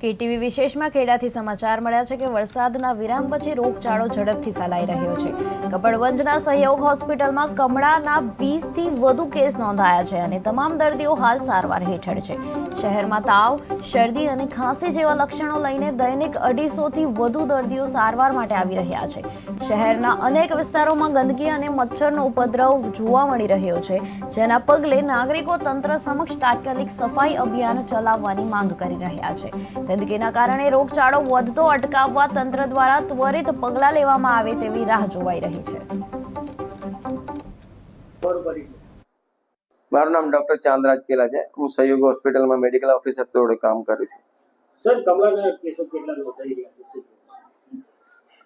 KTV વિશેષમાં ખેડાથી સમાચાર મળ્યા છે કે વરસાદના વિરામ પછી રોગચાળો ઝડપથી ફેલાઈ રહ્યો છે. કપડવંજના સહયોગ હોસ્પિટલમાં કમળાના વીસથી વધુ કેસ નોંધાયા છે અને તમામ દર્દીઓ હાલ સારવાર હેઠળ છે. શહેરમાં તાવ, શરદી અને ખાંસી જેવા લક્ષણો લઈને દૈનિક અઢીસોથી વધુ દર્દીઓ સારવાર માટે આવી રહ્યા છે. શહેરના અનેક વિસ્તારોમાં ગંદકી અને મચ્છરનો ઉપદ્રવ જોવા મળી રહ્યો છે, જેના પગલે નાગરિકો તંત્ર સમક્ષ તાત્કાલિક સફાઈ અભિયાન ચલાવવાની માંગ કરી રહ્યા છે. ગંદકીના કારણે રોગચાળો વધતો અટકાવવા તંત્ર દ્વારા ત્વરિત પગલાં લેવામાં આવે તેવી રાહ જોવાઈ રહી છે. મારું નામ ડોક્ટર ચાંદરાજ કેલા છે. હું સહયોગ હોસ્પિટલમાં મેડિકલ ઓફિસર તરીકે કામ કરું છું. સર કમળાના કેસો કેટલા નોંધાઈ રહ્યા છે?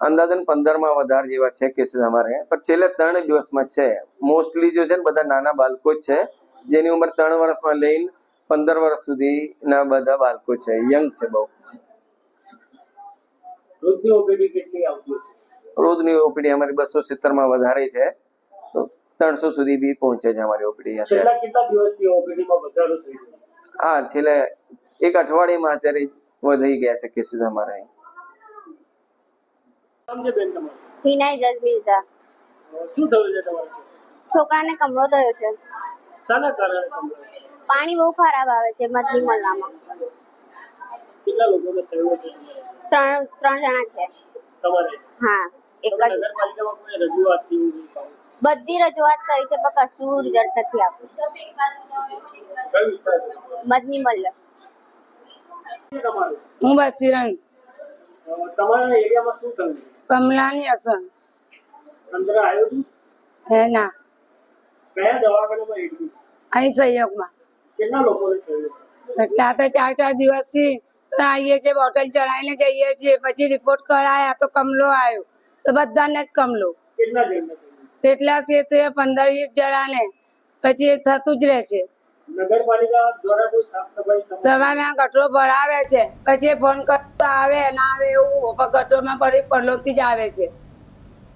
અંદાજન પંદરમાં વધારે જેવા છે કેસીસ અમારે. પણ છેલ્લે ત્રણ દિવસમાં છે. મોસ્ટલી જો છે ને બધા નાના બાળકો જ છે. જેની ઉંમર ત્રણ વર્ષમાં લઈને પંદર વર્ષ સુધીના બધા બાળકો છે યંગ છે બહુ. રોજની ઓપીડી કેટલી આવતી હશે રોજની ઓપીડી અમારી બસો સિત્તેરમાં વધારે છે. તો ત્રણસો સુધી બી પહોંચે છે અમારી ઓપીડી છેલ્લા કેટલા દિવસથી ઓપીડીમાં વધારો થઈ રહ્યો હા છેલ્લે એક અઠવાડિયામાં અત્યારે વધી ગયા છે કેસીસ અમારે શું થયું છે તમારે? છોકરાને કમળો થયો છે. શાના કારણે કમળા પાણી બહુ ખરાબ આવે છે મધલી મલ્લામાં કેટલા લોકોને થયું છે? ત્રણ ત્રણ જણા છે. તમારે? હા એક જ. નગરપાલિકામાં કોઈ રજૂઆત થઈ બધી રજૂઆત કરી છે પણ કશું રિઝલ્ટ નથી આવ્યું મધની મલ્લ હું બસીરંગ. અ, તમારા એરિયામાં શું થયું? કમલાની અસર. અંદર આવ્યું હે ના. કયા દવાખાનામાં એડમિટ? અહીં સહયોગમાં. કેટલા લોકોને એટલે આ તો ચાર ચાર દિવસથી આવીએ છીએ બોટલ ચડાવીને જઈએ છીએ પછી રિપોર્ટ કરાયા તો કમલો આવ્યો. તો બધાને જ કમલો. કેટલા છે તે પંદર વીસ જણાને. પછી થતું જ રહે છે. સવારના ગટરો ભરાવે છે પછી ફોન કરતો આવે ના આવે એવું ગટરોમાં પડી પડલોથી જ આવે છે.